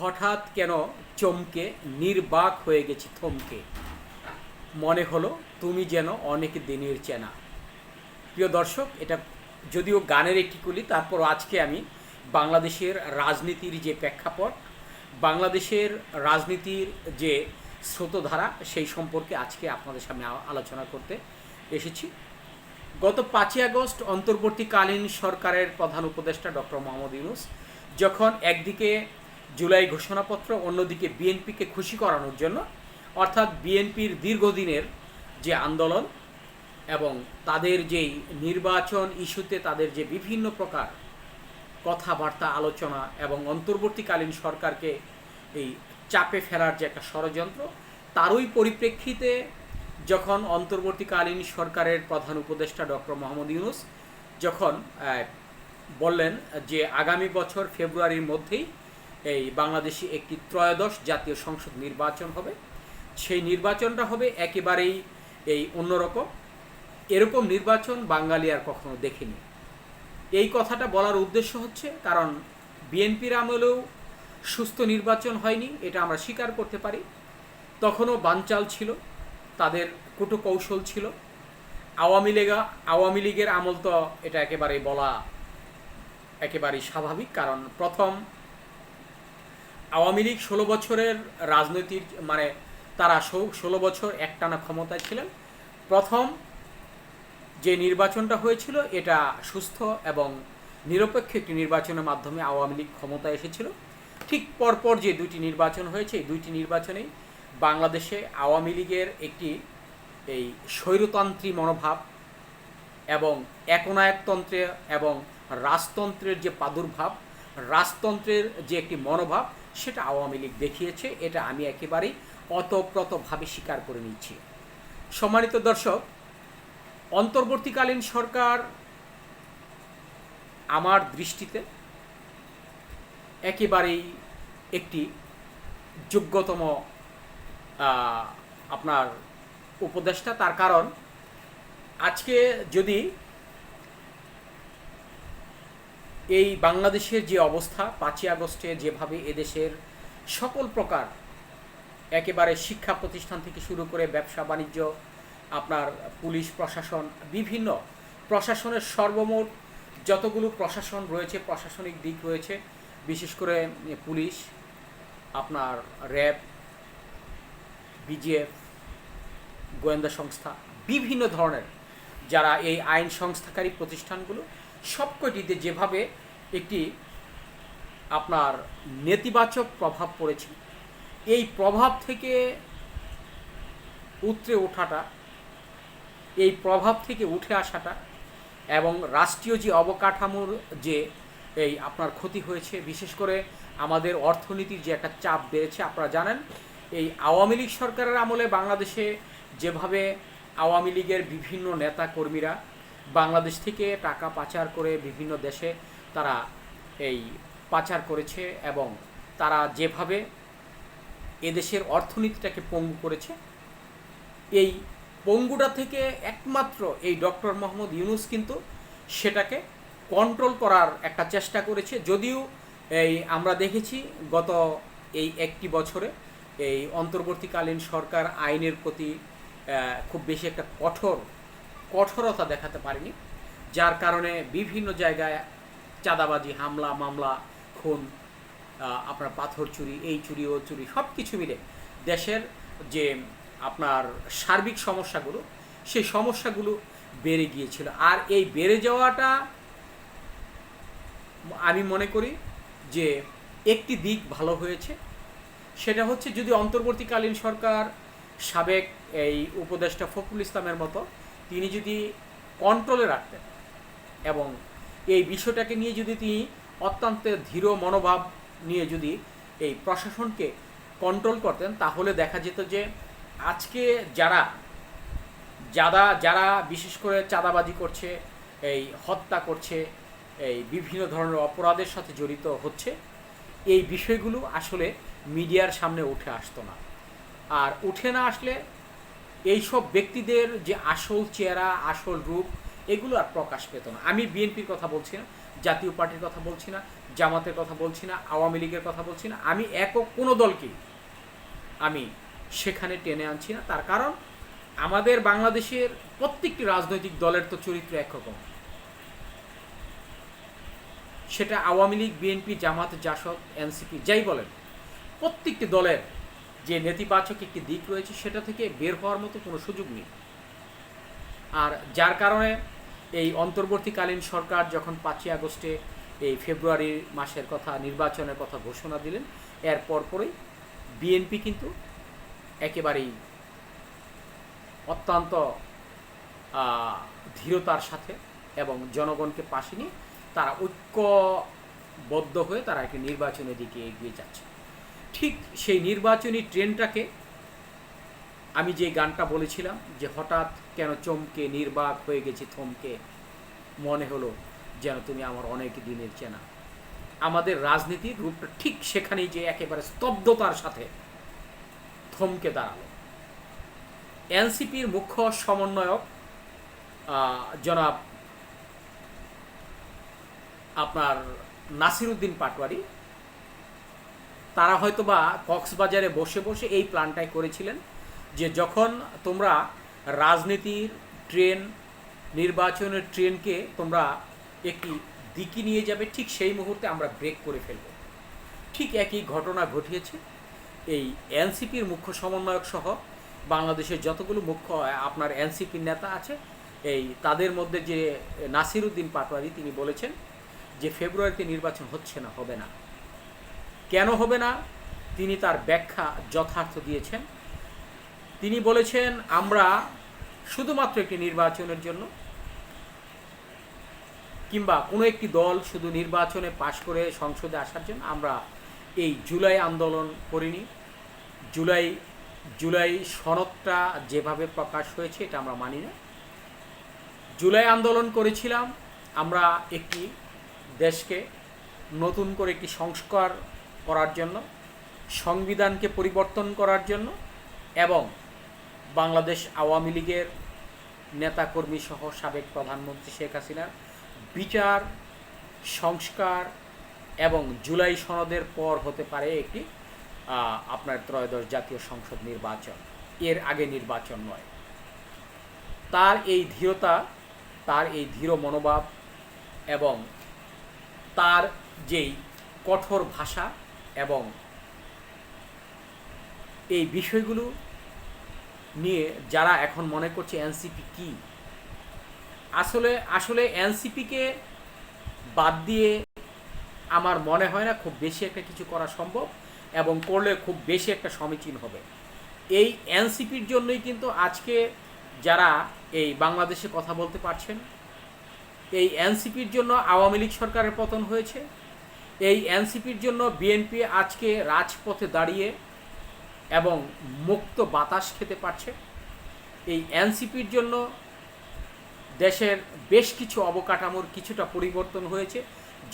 হঠাৎ কেন চমকে, নির্বাক হয়ে গেছি থমকে। মনে হলো, তুমি যেন অনেক দিনের চেনা। প্রিয় দর্শক, এটা যদিও গানের একটি কলি, তারপর আজকে আমি বাংলাদেশের রাজনীতির যে প্রেক্ষাপট, বাংলাদেশের রাজনীতির যে স্রোতধারা, সেই সম্পর্কে আজকে আপনাদের সামনে আলোচনা করতে এসেছি। গত পাঁচই আগস্ট অন্তর্বর্তীকালীন সরকারের প্রধান উপদেষ্টা ডক্টর মোহাম্মদ ইউনুস যখন একদিকে জুলাই ঘোষণাপত্র অন্যদিকে বিএনপিকে খুশি করানোর জন্য, অর্থাৎ বিএনপির দীর্ঘদিনের যে আন্দোলন এবং তাদের যেই নির্বাচন ইস্যুতে তাদের যে বিভিন্ন প্রকার কথাবার্তা, আলোচনা এবং অন্তর্বর্তীকালীন সরকারকে এই চাপে ফেলার যে একটা ষড়যন্ত্র, তারই পরিপ্রেক্ষিতে যখন অন্তর্বর্তীকালীন সরকারের প্রধান উপদেষ্টা ডক্টর মোহাম্মদ ইউনুস যখন বললেন যে আগামী বছর ফেব্রুয়ারির মধ্যেই এই বাংলাদেশে একটি ত্রয়োদশ জাতীয় সংসদ নির্বাচন হবে। সেই নির্বাচনটা হবে একেবারেই এই অন্যরকম। এরকম নির্বাচন বাঙালি আর কখনো দেখেনি। এই কথাটা বলার উদ্দেশ্য হচ্ছে কারণ বিএনপির আমলেও সুস্থ নির্বাচন হয়নি, এটা আমরা স্বীকার করতে পারি। তখনও বানচাল ছিল, তাদের কুটু কৌশল ছিল। আওয়ামী লীগ, আওয়ামী লীগের আমল তো এটা একেবারেই বলা একেবারেই স্বাভাবিক, কারণ প্রথম আওয়ামী লীগ ষোলো বছরের রাজনৈতিক মানে তারা ষোলো বছর একটানা ক্ষমতায় ছিলেন। প্রথম যে নির্বাচনটা হয়েছিল, এটা সুস্থ এবং নিরপেক্ষ একটি নির্বাচনের মাধ্যমে আওয়ামী লীগ ক্ষমতায় এসেছিল। ঠিক পরপর যে দুইটি নির্বাচন হয়েছে, এই দুইটি নির্বাচনেই বাংলাদেশে আওয়ামী লীগের একটি এই স্বৈরতান্ত্রী মনোভাব এবং একনায়কতন্ত্রে এবং রাজতন্ত্রের যে প্রাদুর্ভাব, রাজতন্ত্রের যে একটি মনোভাব সেটা আওয়ামী লীগ দেখিয়েছে, এটা আমি একেবারেই অতপ্রতভাবে স্বীকার করে নিচ্ছি। সম্মানিত দর্শক, অন্তর্বর্তীকালীন সরকার আমার দৃষ্টিতে একেবারেই একটি যোগ্যতম আপনার উপদেষ্টা। তার কারণ, আজকে যদি এই বাংলাদেশের যে অবস্থা, পাঁচই আগস্টে যেভাবে এদেশের সকল প্রকার একেবারে শিক্ষা প্রতিষ্ঠান থেকে শুরু করে ব্যবসা, বাণিজ্য, আপনার পুলিশ, প্রশাসন, বিভিন্ন প্রশাসনের সর্বমোট যতগুলো প্রশাসন রয়েছে, প্রশাসনিক দিক রয়েছে, বিশেষ করে পুলিশ, আপনার র্যাব, বিজিএফ, গোয়েন্দা সংস্থা, বিভিন্ন ধরনের যারা এই আইন সংস্থাকারী প্রতিষ্ঠানগুলো, সবকটিতে যেভাবে একটি আপনার নেতিবাচক প্রভাব পড়েছে। এই প্রভাব থেকে উতরে ওঠাটা, এই প্রভাব থেকে উঠে আসাটা এবং রাষ্ট্রীয় যে অবকাঠামোর যে এই আপনার ক্ষতি হয়েছে, বিশেষ করে আমাদের অর্থনীতির যে একটা চাপ বেড়েছে, আপনারা জানেন, এই আওয়ামী লীগ সরকারের আমলে বাংলাদেশে যেভাবে আওয়ামী লীগের বিভিন্ন নেতা কর্মীরা বাংলাদেশ থেকে টাকা পাচার করে বিভিন্ন দেশে তারা এই পাচার করেছে এবং তারা যেভাবে এদেশের অর্থনীতিটাকে পঙ্গু করেছে, এই পঙ্গুটা থেকে একমাত্র এই ডক্টর মোহাম্মদ ইউনুস কিন্তু সেটাকে কন্ট্রোল করার একটা চেষ্টা করেছে। যদিও এই আমরা দেখেছি গত এই একটি বছরে এই অন্তর্বর্তীকালীন সরকার আইনের প্রতি খুব বেশি একটা কঠোর, কঠোরতা দেখাতে পারেনি, যার কারণে বিভিন্ন জায়গায় চাঁদাবাজি, হামলা, মামলা, খুন আপনার পাথর চুরি, এই চুরি, ও চুরি সব কিছু মিলে দেশের যে আপনার সার্বিক সমস্যাগুলো, সেই সমস্যাগুলো বেড়ে গিয়েছিল। আর এই বেড়ে যাওয়াটা আমি মনে করি যে একটি দিক ভালো হয়েছে। সেটা হচ্ছে যদি অন্তর্বর্তীকালীন সরকার সাবেক এই উপদেষ্টা ফখরুল ইসলামের মতো তিনি যদি কন্ট্রোলে রাখতেন এবং এই বিষয়টাকে নিয়ে যদি তিনি অত্যন্ত ধীর মনোভাব নিয়ে যদি এই প্রশাসনকে কন্ট্রোল করতেন, তাহলে দেখা যেত যে আজকে যারা যারা যারা বিশেষ করে চাঁদাবাজি করছে, এই হত্যা করছে, এই বিভিন্ন ধরনের অপরাধের সাথে জড়িত হচ্ছে, এই বিষয়গুলো আসলে মিডিয়ার সামনে উঠে আসতো না। আর উঠে না আসলে এইসব ব্যক্তিদের যে আসল চেহারা, আসল রূপ এগুলো আর প্রকাশ পেত না। আমি বিএনপির কথা বলছি না, জাতীয় পার্টির কথা বলছি না, জামাতের কথা বলছি না, আওয়ামী লীগের কথা বলছি না। আমি একক কোনো দলকেই আমি সেখানে টেনে আনছি না। তার কারণ আমাদের বাংলাদেশের প্রত্যেকটি রাজনৈতিক দলের তো চরিত্র একরকম সেটা আওয়ামী লীগ, বিএনপি, জামাত, জাসদ, এনসিপি, যাই বলেন, প্রত্যেকটি দলের যে নেতিবাচক একটি দিক রয়েছে, সেটা থেকে বের হওয়ার মতো কোনো সুযোগ নেই। আর যার কারণে এই অন্তর্বর্তীকালীন সরকার যখন পাঁচই আগস্টে এই ফেব্রুয়ারি মাসের কথা, নির্বাচনের কথা ঘোষণা দিলেন, এর পরপরই বিএনপি কিন্তু একেবারেই অত্যন্ত ধীরতার সাথে এবং জনগণকে পাশে নিয়ে তারা ঐক্যবদ্ধ হয়ে তারা একটি নির্বাচনের দিকে এগিয়ে যাচ্ছে। ঠিক সেই নির্বাচনী ট্রেনটাকে আমি যে গানটা বলেছিলাম যে হঠাৎ কেন চমকে, নির্বাক হয়ে গেছি, থমকে, মনে হলো যেন তুমি আমার অনেক দিনের চেনা। আমাদের রাজনীতির রূপটা ঠিক সেখানেই যে একেবারে স্তব্ধতার সাথে থমকে দাঁড়াল। এনসিপির মুখ্য সমন্বয়ক জনাব আপনার নাসিরুদ্দিন পাটোয়ারি, তারা হয়তোবা কক্সবাজারে বসে বসে এই প্ল্যানটাই করেছিলেন। যে যখন তোমরা রাজনীতির ট্রেন, নির্বাচনের ট্রেনকে তোমরা একটি দিকে নিয়ে যাবে, ঠিক সেই মুহূর্তে আমরা ব্রেক করে ফেলব। ঠিক একই ঘটনা ঘটিয়েছে এই এনসিপির মুখ্য সমন্বয়ক সহ বাংলাদেশের যতগুলো মুখ্য, আপনার এনসিপির নেতা আছে, এই তাদের মধ্যে যে নাসিরুদ্দিন পাটোয়ারি, তিনি বলেছেন যে ফেব্রুয়ারিতে নির্বাচন হচ্ছে না, হবে না। কেন হবে না? তিনি তার ব্যাখ্যা যথার্থ দিয়েছেন। তিনি বলেছেন, আমরা শুধুমাত্র একটি নির্বাচনের জন্য কিংবা কোনো একটি দল শুধু নির্বাচনে পাশ করে সংসদে আসার জন্য আমরা এই জুলাই আন্দোলন করিনি। জুলাই জুলাই সনদটা যেভাবে প্রকাশ হয়েছে এটা আমরা মানি না। জুলাই আন্দোলন করেছিলাম আমরা একটি দেশকে নতুন করে একটি সংস্কার করার জন্য, সংবিধানকে পরিবর্তন করার জন্য এবং বাংলাদেশ আওয়ামী লীগের নেতাকর্মী সহ সাবেক প্রধানমন্ত্রী শেখ হাসিনার বিচার, সংস্কার এবং জুলাই সনদের পর হতে পারে একটি আপনার ত্রয়োদশ জাতীয় সংসদ নির্বাচন। এর আগে নির্বাচন নয়। তার এই ধীরতা, তার এই ধীর মনোভাব এবং তার যেই কঠোর ভাষা এবং এই বিষয়গুলো নিয়ে যারা এখন মনে করছে এনসিপি কি? আসলে আসলে এনসিপিকে বাদ দিয়ে আমার মনে হয় না খুব বেশি একটা কিছু করা সম্ভব এবং করলে খুব বেশি একটা সমীচীন হবে। এই এনসিপির জন্যই কিন্তু আজকে যারা এই বাংলাদেশে কথা বলতে পারছেন, এই এনসিপির জন্য আওয়ামী লীগ সরকারের পতন হয়েছে, এই এনসিপির জন্য বিএনপি আজকে রাজপথে দাঁড়িয়ে এবং মুক্ত বাতাস খেতে পারছে। এই এনসিপির জন্য দেশের বেশ কিছু অবকাঠামোর কিছুটা পরিবর্তন হয়েছে।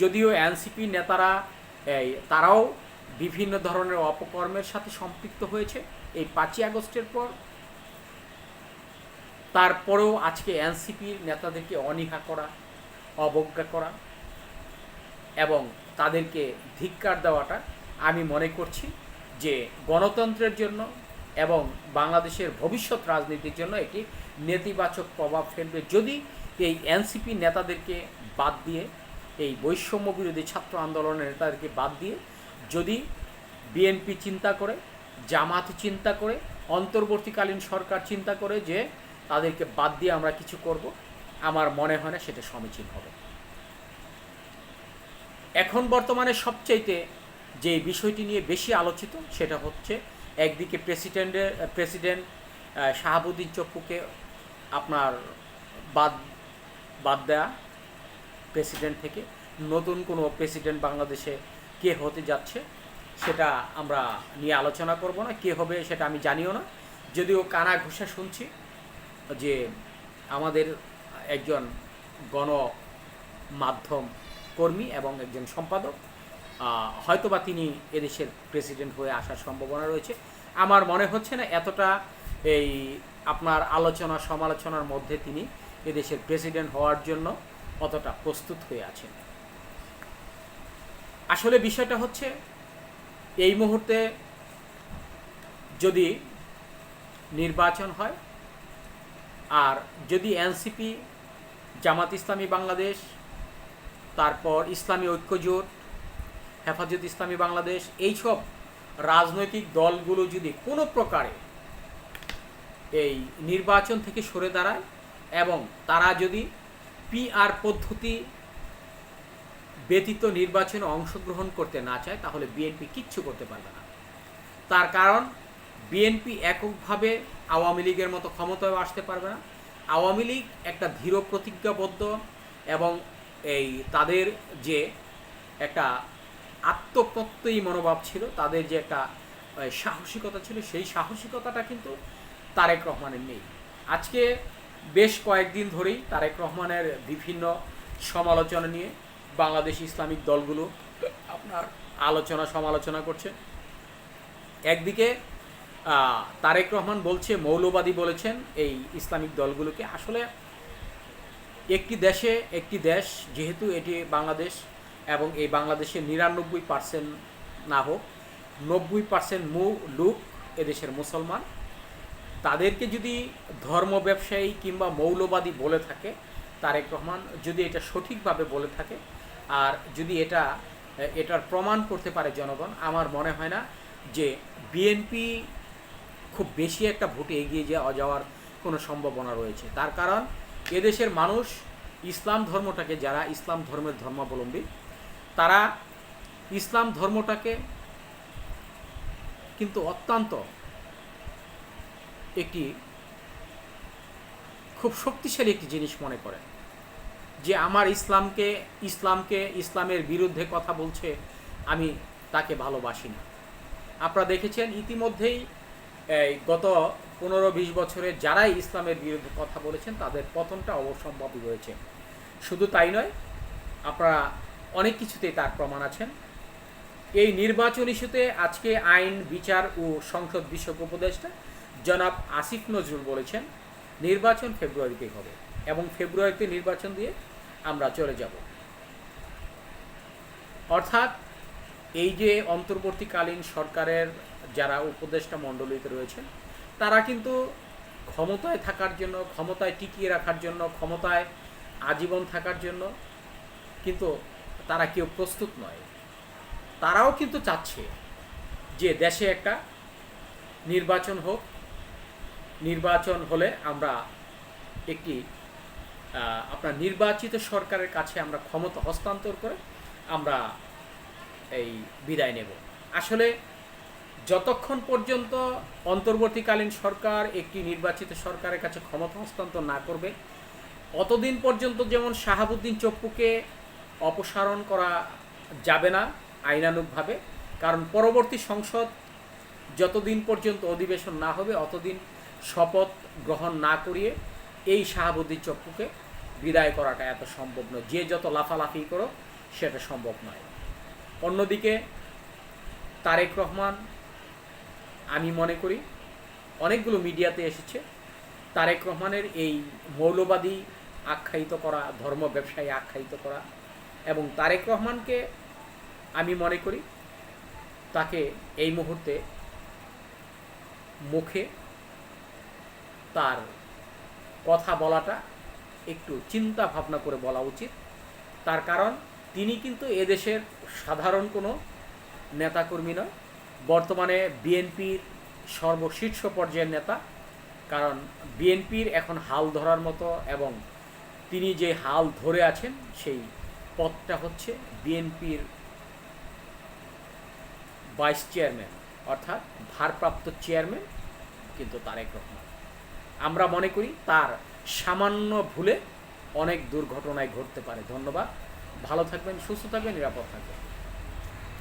যদিও এনসিপি নেতারা তারাও বিভিন্ন ধরনের অপকর্মের সাথে সম্পৃক্ত হয়েছে। এই পাঁচই আগস্টের পর তারপরেও আজকে এনসিপির নেতাদেরকে অনীহা করা, অবজ্ঞা করা এবং তাদেরকে ধিক্কার দেওয়াটা আমি মনে করছি। যে গণতন্ত্রের জন্য এবং বাংলাদেশের ভবিষ্যৎ রাজনীতির জন্য একটি নেতিবাচক প্রভাব ফেলবে যদি এই এনসিপি নেতাদেরকে বাদ দিয়ে, এই বৈষম্য বিরোধী ছাত্র আন্দোলনের নেতাদেরকে বাদ দিয়ে যদি বিএনপি চিন্তা করে, জামাত চিন্তা করে, অন্তর্বর্তীকালীন সরকার চিন্তা করে যে তাদেরকে বাদ দিয়ে আমরা কিছু করব, আমার মনে হয় না সেটা সমীচীন হবে। এখন বর্তমানে সবচাইতে যে বিষয়টি নিয়ে বেশি আলোচিত সেটা হচ্ছে একদিকে প্রেসিডেন্টের প্রেসিডেন্ট শাহাবুদ্দিন চপ্পুকে আপনার বাদ বাদ দেয়া প্রেসিডেন্ট থেকে। নতুন কোনো প্রেসিডেন্ট বাংলাদেশে কে হতে যাচ্ছে সেটা আমরা নিয়ে আলোচনা করব না। কে হবে সেটা আমি জানিও না। যদিও কানা ঘোষা শুনছি যে আমাদের একজন গণ মাধ্যম কর্মী এবং একজন সম্পাদক। হয়তোবা তিনি এদেশের প্রেসিডেন্ট হয়ে আসার সম্ভাবনা রয়েছে। আমার মনে হচ্ছে না এতটা এই আপনার আলোচনা, সমালোচনার মধ্যে তিনি এদেশের প্রেসিডেন্ট হওয়ার জন্য অতটা প্রস্তুত হয়ে আছেন। আসলে বিষয়টা হচ্ছে, এই মুহূর্তে যদি নির্বাচন হয় আর যদি এনসিপি, জামাত ইসলামী বাংলাদেশ, তারপর ইসলামী ঐক্যজোট হেফাজত ইসলামী বাংলাদেশ, এইসব রাজনৈতিক দলগুলো যদি কোনো প্রকারে এই নির্বাচন থেকে সরে দাঁড়ায় এবং তারা যদি পিআর পদ্ধতি ব্যতীত নির্বাচনে অংশগ্রহণ করতে না চায়, তাহলে বিএনপি কিচ্ছু করতে পারবে না। তার কারণ বিএনপি এককভাবে আওয়ামী লীগের মতো ক্ষমতায় আসতে পারবে না। আওয়ামী লীগ একটা ধীর প্রতিজ্ঞাবদ্ধ এবং এই তাদের যে একটা আত্মপ্রত্যয়ী মনোভাব ছিল, তাদের যে একটা সাহসিকতা ছিল, সেই সাহসিকতাটা কিন্তু তারেক রহমানের নেই। আজকে বেশ কয়েকদিন ধরেই তারেক রহমানের বিভিন্ন সমালোচনা নিয়ে বাংলাদেশ ইসলামিক দলগুলো আপনার আলোচনা সমালোচনা করছে। একদিকে তারেক রহমান বলছে, মৌলবাদী বলেছেন এই ইসলামিক দলগুলোকে। আসলে একটি দেশে একটি দেশ, যেহেতু এটি বাংলাদেশ এবং এই বাংলাদেশের নিরানব্বই পার্সেন্ট না হোক, নব্বই পার্সেন্ট মু, লোক এদেশের মুসলমান। তাদেরকে যদি ধর্ম ব্যবসায়ী কিংবা মৌলবাদী বলে থাকে, তারেক রহমান যদি এটা সঠিকভাবে বলে থাকে, আর যদি এটা, এটার প্রমাণ করতে পারে জনগণ, আমার মনে হয় না যে বিএনপি খুব বেশি একটা ভোটে এগিয়ে যাওয়া যাওয়ার কোনো সম্ভাবনা রয়েছে। তার কারণ এদেশের মানুষ ইসলাম ধর্মটাকে, যারা ইসলাম ধর্মের ধর্মাবলম্বী তারা ইসলাম ধর্মটাকে কিন্তু অত্যন্ত একটি খুব শক্তিশালী একটি জিনিস মনে করেন যে আমার ইসলামকে ইসলামকে, ইসলামের বিরুদ্ধে কথা বলছে, আমি তাকে ভালোবাসি না। আপনারা দেখেছেন ইতিমধ্যেই, এই গত পনেরো বিশ বছরে যারাই ইসলামের বিরুদ্ধে কথা বলেছেন, তাদের পতনটা অবসম্ভাবী হয়েছে। শুধু তাই নয়, আপনারা অনেক কিছুতেই তার প্রমাণ আছেন এই নির্বাচন ইস্যুতে আজকে আইন, বিচার ও সংসদ বিষয়ক উপদেষ্টা জনাব আসিফ নজরুল বলেছেন, নির্বাচন ফেব্রুয়ারিতেই হবে এবং ফেব্রুয়ারিতে নির্বাচন দিয়ে আমরা চলে যাব। অর্থাৎ এই যে অন্তর্বর্তীকালীন সরকারের যারা উপদেষ্টা মণ্ডলীতে রয়েছেন, তারা কিন্তু ক্ষমতায় থাকার জন্য, ক্ষমতায় টিকিয়ে রাখার জন্য, ক্ষমতায় আজীবন থাকার জন্য কিন্তু তারা কেউ প্রস্তুত নয়। তারাও কিন্তু চাচ্ছে যে দেশে একটা নির্বাচন হোক। নির্বাচন হলে আমরা একটি আপনার নির্বাচিত সরকারের কাছে আমরা ক্ষমতা হস্তান্তর করে আমরা এই বিদায় নেব। আসলে যতক্ষণ পর্যন্ত অন্তর্বর্তীকালীন সরকার একটি নির্বাচিত সরকারের কাছে ক্ষমতা হস্তান্তর না করবে, অতদিন পর্যন্ত যেমন শাহাবুদ্দিন চপ্পুকে অপসারণ করা যাবে না আইনানুগভাবে, কারণ পরবর্তী সংসদ যতদিন পর্যন্ত অধিবেশন না হবে, অতদিন শপথ গ্রহণ না করিয়ে এই শাহাবুদ্দিন চপ্পুকে বিদায় করাটা এত সম্ভব নয়। যে যত লাফালাফি করো সেটা সম্ভব নয়। অন্যদিকে তারেক রহমান, আমি মনে করি, অনেকগুলো মিডিয়াতে এসেছে। তারেক রহমানের এই মৌলবাদী আখ্যায়িত করা, ধর্ম ব্যবসায়ী আখ্যায়িত করা এবং তারেক রহমানকে আমি মনে করি তাকে এই মুহূর্তে মুখে তার কথা বলাটা একটু চিন্তা ভাবনা করে বলা উচিত। তার কারণ, তিনি কিন্তু এদেশের সাধারণ কোনো নেতাকর্মী নয়। বর্তমানে বিএনপির সর্বশীর্ষ পর্যায়ের নেতা। কারণ, বিএনপির এখন হাল ধরার মতো এবং তিনি যে হাল ধরে আছেন, সেই পদটা হচ্ছে বিএনপির ভাইস চেয়ারম্যান, অর্থাৎ ভারপ্রাপ্ত চেয়ারম্যান কিন্তু তার এক রহমান। আমরা মনে করি তার সামান্য ভুলে অনেক দুর্ঘটনায় ঘটতে পারে। ধন্যবাদ। ভালো থাকবেন, সুস্থ থাকবেন, নিরাপদ থাকবেন।